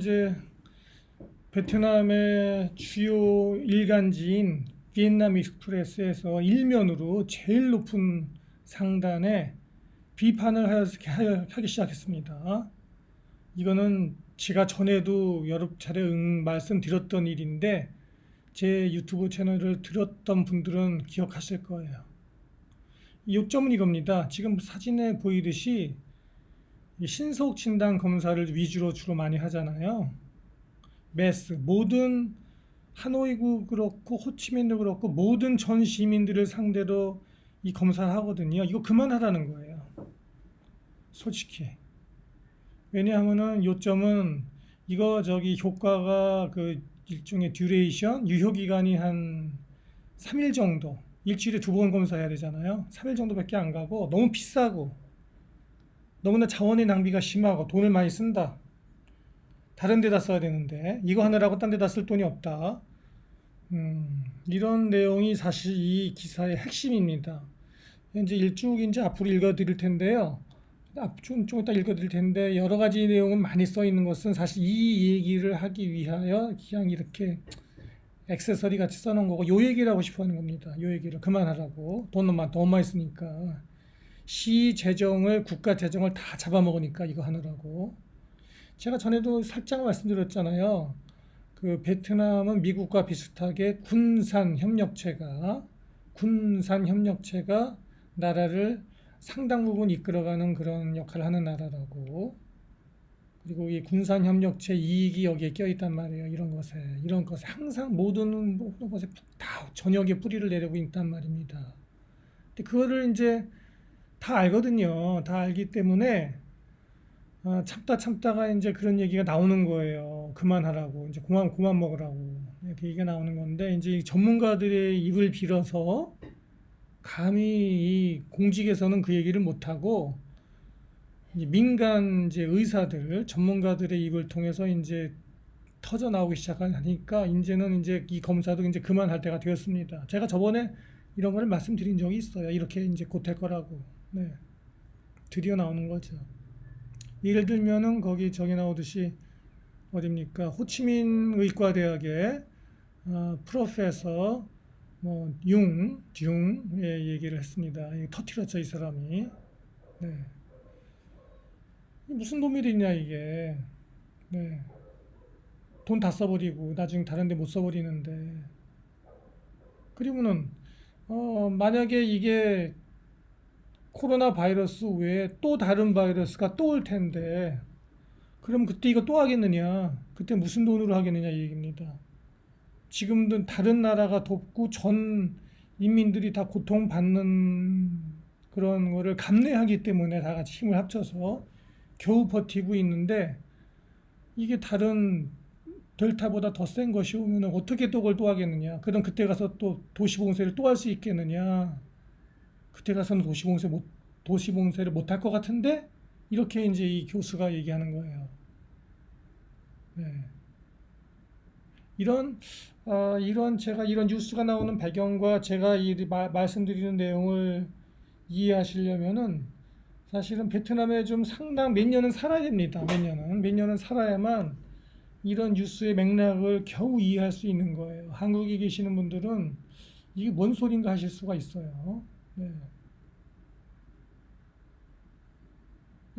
이제 베트남의 주요 일간지인 비엔남 익스프레스에서 일면으로 제일 높은 상단에 비판을 하기 시작했습니다. 이거는 제가 전에도 여러 차례 응, 말씀드렸던 일인데 제 유튜브 채널을 들었던 분들은 기억하실 거예요. 이 요점은 이겁니다. 지금 사진에 보이듯이 이 신속 진단 검사를 위주로 주로 많이 하잖아요. 메스 모든 하노이도 그렇고 호치민도 그렇고 모든 전 시민들을 상대로 이 검사를 하거든요. 이거 그만하라는 거예요. 솔직히. 왜냐하면은 요점은 이거 저기 효과가 그 일종의 듀레이션 유효 기간이 한 3일 정도 일주일에 두 번 검사해야 되잖아요. 3일 정도밖에 안 가고 너무 비싸고 너무나 자원의 낭비가 심하고 돈을 많이 쓴다. 다른 데다 써야 되는데 이거 하느라고 딴 데다 쓸 돈이 없다. 음, 이런 내용이 사실 이 기사의 핵심입니다. 이제 이제 앞으로 읽어드릴 텐데요. 앞- 좀, 좀 이따 읽어드릴 텐데 여러 가지 내용은 많이 써 있는 것은 사실 이 얘기를 하기 위하여 그냥 이렇게 액세서리 같이 써놓은 거고 요 얘기를 하고 싶어 하는 겁니다. 요 얘기를 그만하라고 돈만 돈 많이 쓰니까 시 재정을 국가 재정을 다 잡아먹으니까 이거 하느라고 제가 전에도 살짝 말씀드렸잖아요. 그 베트남은 미국과 비슷하게 군산 협력체가 군산 협력체가 나라를 상당 부분 이끌어가는 그런 역할을 하는 나라라고 그리고 이 군산 협력체 이익이 여기에 껴 있단 말이에요. 이런 것에 이런 것에 항상 모든 모든 것에 다 저녁에 뿌리를 내리고 있단 말입니다. 근데 그거를 이제 다 알거든요. 다 알기 때문에 아, 참다 참다가 이제 그런 얘기가 나오는 거예요. 그만하라고 이제 그만 그만 먹으라고 이렇게 얘기가 나오는 건데 이제 이 전문가들의 입을 빌어서 감히 이 공직에서는 그 얘기를 못 하고 이 민간 이제 의사들 전문가들의 입을 통해서 이제 터져 나오기 시작하니까 이제는 이제 이 검사도 이제 그만할 때가 되었습니다. 제가 저번에 이런 거를 말씀드린 적이 있어요. 이렇게 이제 곧 될 거라고. 네. 드디어 나오는 거죠. 예를 들면은 거기 저기 나오듯이 어딥니까? 호치민 의과대학의 어, 프로페서 뭐 융, 융의 얘기를 했습니다. 터트렸죠, 이 사람이. 네. 무슨 놈이 있냐 이게. 네. 돈 다 써버리고 나중에 다른 데 못 써버리는데. 그리고는 어, 만약에 이게 코로나 바이러스 외에 또 다른 바이러스가 또 올 텐데 그럼 그때 이거 또 하겠느냐? 그때 무슨 돈으로 하겠느냐 이 얘기입니다. 지금도 다른 나라가 돕고 전 인민들이 다 고통받는 그런 거를 감내하기 때문에 다 같이 힘을 합쳐서 겨우 버티고 있는데 이게 다른 델타보다 더 센 것이 오면 어떻게 또 그걸 또 하겠느냐? 그럼 그때 가서 또 도시봉쇄를 또 할 수 있겠느냐? 그때 가서는 도시봉쇄 못 도시봉쇄를 못 할 것 같은데 이렇게 이제 이 교수가 얘기하는 거예요. 네. 이런 어, 이런 제가 이런 뉴스가 나오는 배경과 제가 이 마- 말씀드리는 내용을 이해하시려면은 사실은 베트남에 좀 상당 몇 년은 살아야 됩니다. 몇 년은 몇 년은 살아야만 이런 뉴스의 맥락을 겨우 이해할 수 있는 거예요. 한국에 계시는 분들은 이게 뭔 소린가 하실 수가 있어요. 네.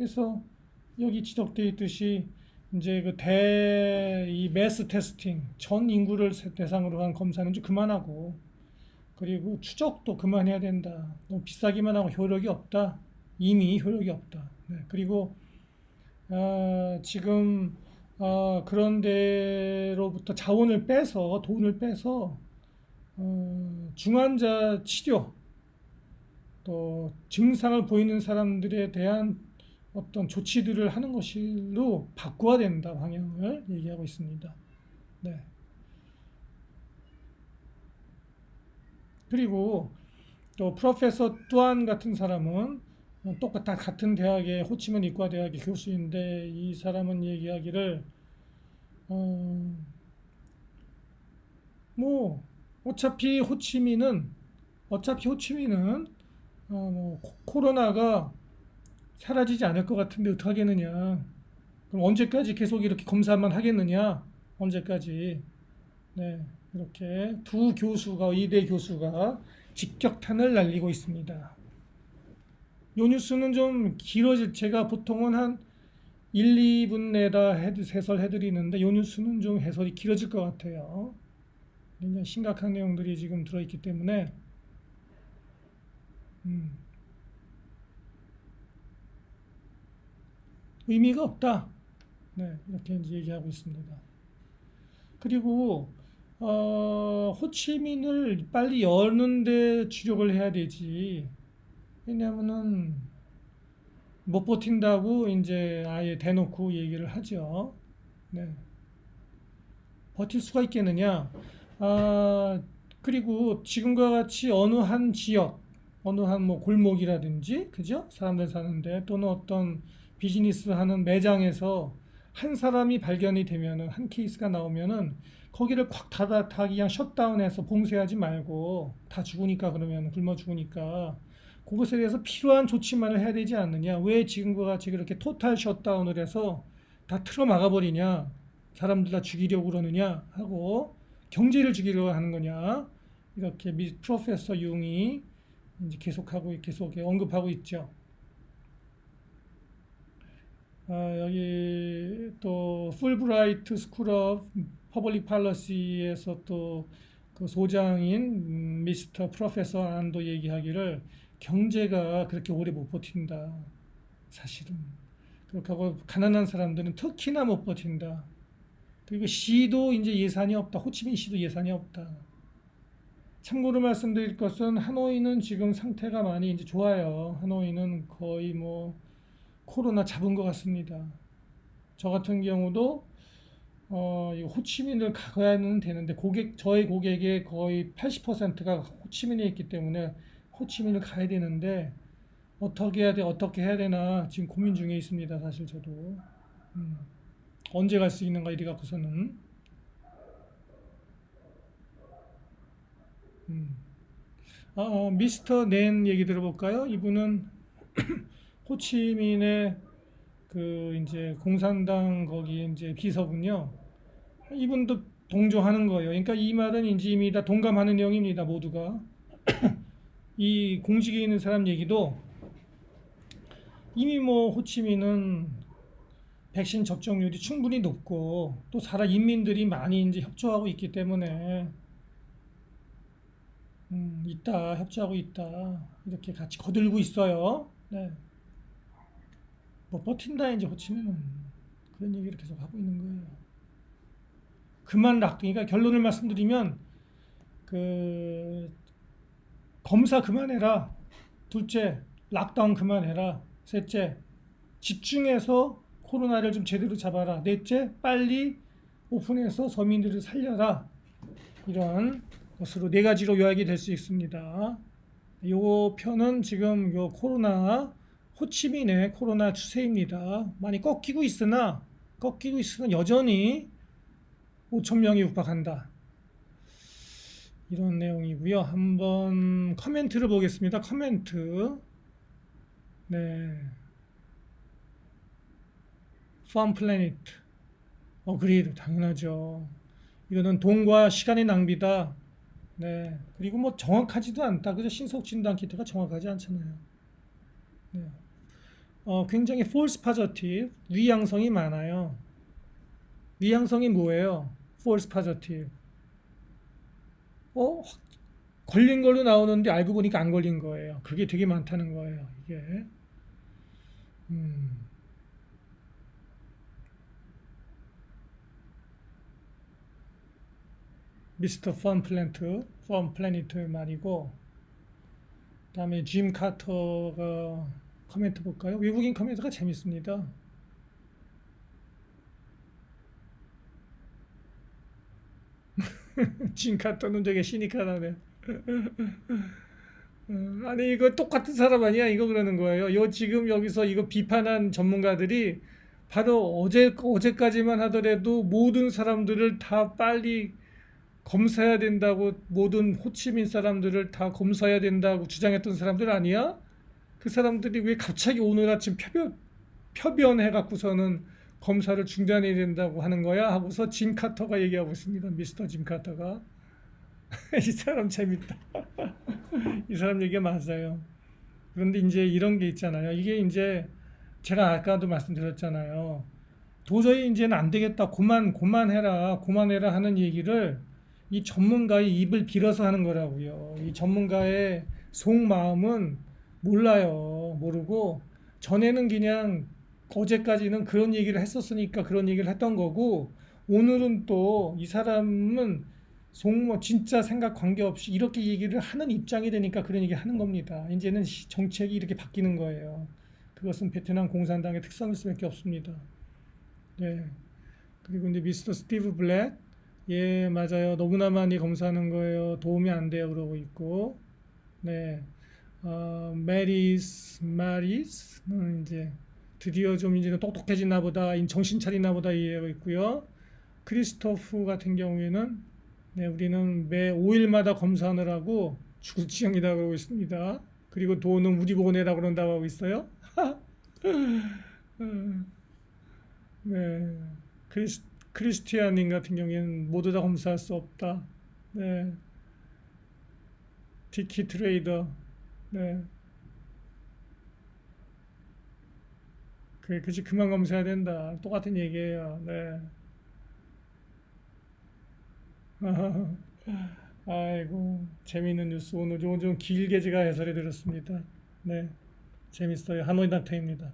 그래서 여기 지적되어 있듯이 이제 그 대 이 매스 테스팅 전 인구를 세- 대상으로 한 검사는 좀 그만하고 그리고 추적도 그만해야 된다. 너무 비싸기만 하고 효력이 없다. 이미 효력이 없다. 네. 그리고 아, 지금 아, 그런 데로부터 자원을 빼서 돈을 빼서 어, 중환자 치료 또 증상을 보이는 사람들에 대한 어떤 조치들을 하는 것으로 바꿔야 된다 방향을 얘기하고 있습니다. 네. 그리고 또 프로페서 뚜안 같은 사람은 똑같아 같은 대학의 호치민 이과 대학의 교수인데 이 사람은 얘기하기를 어, 뭐 어차피 호치민은 어차피 호치민은 어, 뭐 코- 코로나가 사라지지 않을 것 같은데 어떡하겠느냐. 그럼 언제까지 계속 이렇게 검사만 하겠느냐? 언제까지? 네, 이렇게 두 교수가 이대 교수가 직격탄을 날리고 있습니다. 요 뉴스는 좀 길어질 제가 보통은 한 1, 2분 내다 해설해 드리는데 요 뉴스는 좀 해설이 길어질 것 같아요. 굉장히 심각한 내용들이 지금 들어있기 때문에 음, 의미가 없다. 네, 이렇게 이제 얘기하고 있습니다. 그리고 어, 호치민을 빨리 여는데 주력을 해야 되지. 왜냐면은 못 버틴다고 이제 아예 대놓고 얘기를 하죠. 네. 버틸 수가 있겠느냐? 아, 그리고 지금과 같이 어느 한 지역, 어느 한 뭐 골목이라든지, 그죠? 사람들 사는데 또는 어떤 비즈니스 하는 매장에서 한 사람이 발견이 되면은 한 케이스가 나오면은 거기를 콱 닫아 다 그냥 셧다운해서 봉쇄하지 말고 다 죽으니까 그러면 굶어 죽으니까 그것에 대해서 필요한 조치만을 해야 되지 않느냐? 왜 지금과 같이 그렇게 토탈 셧다운을 해서 다 틀어 막아버리냐? 사람들 다 죽이려고 그러느냐? 하고 경제를 죽이려고 하는 거냐? 이렇게 미 프로페서 융이 이제 계속하고 계속 언급하고 있죠. 아, 여기 또 풀브라이트 스쿨 오브 퍼블릭 팔러시에서 또 그 소장인 음, 미스터 프로페서 안도 얘기하기를 경제가 그렇게 오래 못 버틴다. 사실은. 그렇게 하고 가난한 사람들은 특히나 못 버틴다. 그리고 시도 이제 예산이 없다. 호치민 시도 예산이 없다. 참고로 말씀드릴 것은 하노이는 지금 상태가 많이 이제 좋아요. 하노이는 거의 뭐 코로나 잡은 것 같습니다. 저 같은 경우도 어, 이 호치민을 가야는 되는데 고객 저의 고객의 거의 80%가 호치민에 있기 때문에 호치민을 가야 되는데 어떻게 해야 돼 어떻게 해야 되나 지금 고민 중에 있습니다. 사실 저도 음, 언제 갈 수 있는가 이리 갖고서는 음. 아, 어, 미스터 낸 얘기 들어볼까요? 이분은 호치민의 그 이제 공산당 거기 이제 비서군요. 이분도 동조하는 거예요. 그러니까 이 말은 이제 이미 다 동감하는 내용입니다. 모두가 이 공직에 있는 사람 얘기도 이미 뭐 호치민은 백신 접종률이 충분히 높고 또 살아 인민들이 많이 이제 협조하고 있기 때문에 음, 있다 협조하고 있다 이렇게 같이 거들고 있어요. 네. 뭐 버틴다 이제 호치민은 그런 얘기를 계속 하고 있는 거예요. 그만 락 그러니까 결론을 말씀드리면 그 검사 그만해라. 둘째 락다운 그만해라. 셋째 집중해서 코로나를 좀 제대로 잡아라. 넷째 빨리 오픈해서 서민들을 살려라. 이런 것으로 네 가지로 요약이 될 수 있습니다. 요 편은 지금 요 코로나 호치민의 코로나 추세입니다. 많이 꺾이고 있으나 꺾이고 있으나 여전히 5천 명이 육박한다. 이런 내용이고요. 한번 커멘트를 보겠습니다. 커멘트. 네. Fun Planet. 어그리드 당연하죠. 이거는 돈과 시간의 낭비다. 네. 그리고 뭐 정확하지도 않다. 그죠? 신속 진단 키트가 정확하지 않잖아요. 네. 어, 굉장히 false positive, 위양성이 많아요. 위양성이 뭐예요? false positive. 어, 확- 걸린 걸로 나오는데 알고 보니까 안 걸린 거예요. 그게 되게 많다는 거예요. 이게. 음. 미스터 펀 플랜트, 펀 플래니트 말이고, 그다음에 짐 카터가 커멘트 볼까요? 외국인 커멘트가 재밌습니다. 짐 카터는 되게 시니컬하네. 어, 아니 이거 똑같은 사람 아니야? 이거 그러는 거예요. 요 지금 여기서 이거 비판한 전문가들이 바로 어제 어제까지만 하더라도 모든 사람들을 다 빨리 검사해야 된다고 모든 호치민 사람들을 다 검사해야 된다고 주장했던 사람들 아니야? 그 사람들이 왜 갑자기 오늘 아침 표변 표변해 갖고서는 검사를 중단해야 된다고 하는 거야 하고서 짐 카터가 얘기하고 있습니다. 미스터 짐 카터가 이 사람 재밌다. 이 사람 얘기가 맞아요. 그런데 이제 이런 게 있잖아요. 이게 이제 제가 아까도 말씀드렸잖아요. 도저히 이제는 안 되겠다. 그만 그만해라. 그만해라 하는 얘기를 이 전문가의 입을 빌어서 하는 거라고요. 이 전문가의 속마음은 몰라요. 모르고 전에는 그냥 어제까지는 그런 얘기를 했었으니까 그런 얘기를 했던 거고 오늘은 또 이 사람은 속뭐 진짜 생각 관계없이 이렇게 얘기를 하는 입장이 되니까 그런 얘기를 하는 겁니다. 이제는 시- 정책이 이렇게 바뀌는 거예요. 그것은 베트남 공산당의 특성일 수밖에 없습니다. 네. 그리고 이제 미스터 스티브 블랙 예 맞아요 너무나 많이 검사하는 거예요 도움이 안 돼요 그러고 있고 네 어, 메리스 마리스는 이제 드디어 좀 이제 똑똑해지나 보다 인- 정신 차리나 보다 이해하고 있고요 크리스토프 같은 경우에는 네 우리는 매 5일마다 검사하느라고 죽을 지경이다 그러고 있습니다 그리고 돈은 우리 보고 내라 그런다고 하고 있어요 음, 네 크리스 크리스티안님 같은 경우에는 모두 다 검사할 수 없다. 네. 티키 트레이더. 네. 그, 그치, 그만 검사해야 된다. 똑같은 얘기예요. 네. 아이고, 재미있는 뉴스. 오늘 좀, 좀 길게 제가 해설해 드렸습니다. 네. 재밌어요. 하노이 닥터입니다.